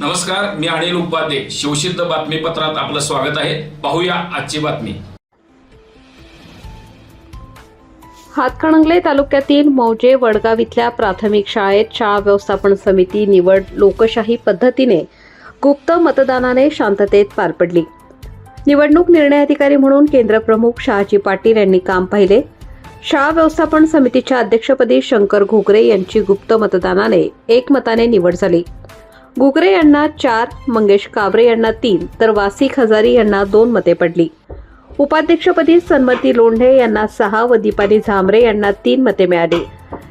नमस्कार मी अनिल उपाध्ये. शिवसिद्ध बातमीपत्रात आपलं स्वागत आहे. पाहूया आजची बातमी. हातकणंगले तालुक्यातील मौजे वडगाव इथल्या प्राथमिक शाळेत शाळा व्यवस्थापन समिती निवड लोकशाही पद्धतीने गुप्त मतदानाने शांततेत पार पडली. निवडणूक निर्णय अधिकारी म्हणून केंद्र प्रमुख शहाजी पाटील यांनी काम पाहिले. शाळा व्यवस्थापन समितीच्या अध्यक्षपदी शंकर घोगरे यांची गुप्त मतदानाने एकमताने निवड झाली. घुगरे यांना चार मंगेश काबरे यांना तीन तर वासिक हजारी यांना दोन मते पडली. उपाध्यक्षपदी सन्मती लोंढे यांना सहा व दीपाली झांबरे यांना तीन मते मिळाली.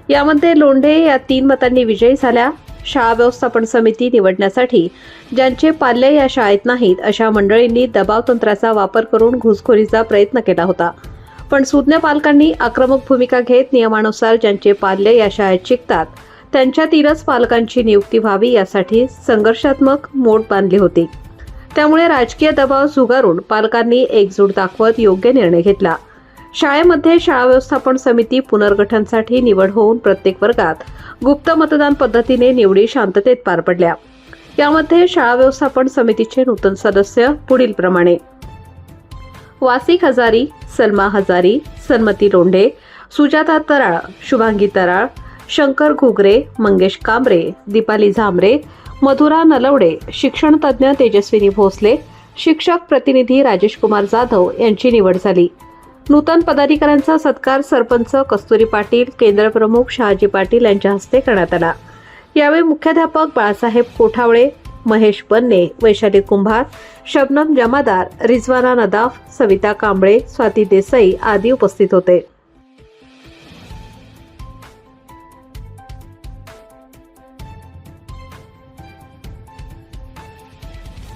यामध्ये लोंढे या तीन मतांनी विजयी झाल्या. शाळा व्यवस्थापन समिती निवडण्यासाठी ज्यांचे पाल्य या शाळेत नाहीत अशा मंडळींनी दबाव तंत्राचा वापर करून घुसखोरीचा प्रयत्न केला होता. पण सुज्ञ पालकांनी आक्रमक भूमिका घेत नियमानुसार ज्यांचे पाल्य या शाळेत शिकतात त्यांच्यातीलच पालकांची नियुक्ती व्हावी यासाठी संघर्षात्मक मोड बांधली होती. त्यामुळे राजकीय दबाव झुगारून पालकांनी एकजूट दाखवत योग्य निर्णय घेतला. शाळेमध्ये शाळा व्यवस्थापन समिती पुनर्गठनसाठी निवड होऊन प्रत्येक वर्गात गुप्त मतदान पद्धतीने निवडी शांततेत पार पडल्या. यामध्ये शाळा व्यवस्थापन समितीचे नूतन सदस्य पुढील प्रमाणे. वासिक हजारी सलमा हजारी सन्मती लोंढे सुजाता तराळ शुभांगी तराळ शंकर घुगरे मंगेश कांबरे दीपाली झांबरे मधुरा नलवडे शिक्षणतज्ज्ञ तेजस्विनी भोसले शिक्षक प्रतिनिधी राजेश कुमार जाधव यांची निवड झाली. नूतन पदाधिकाऱ्यांचा सत्कार सरपंच कस्तुरी पाटील केंद्रप्रमुख शहाजी पाटील यांच्या हस्ते करण्यात आला. यावेळी मुख्याध्यापक बाळासाहेब कोठावळे महेश बन्ने वैशाली कुंभार शबनम जमादार रिजवाना नदाफ सविता कांबळे स्वाती देसाई आदी उपस्थित होते.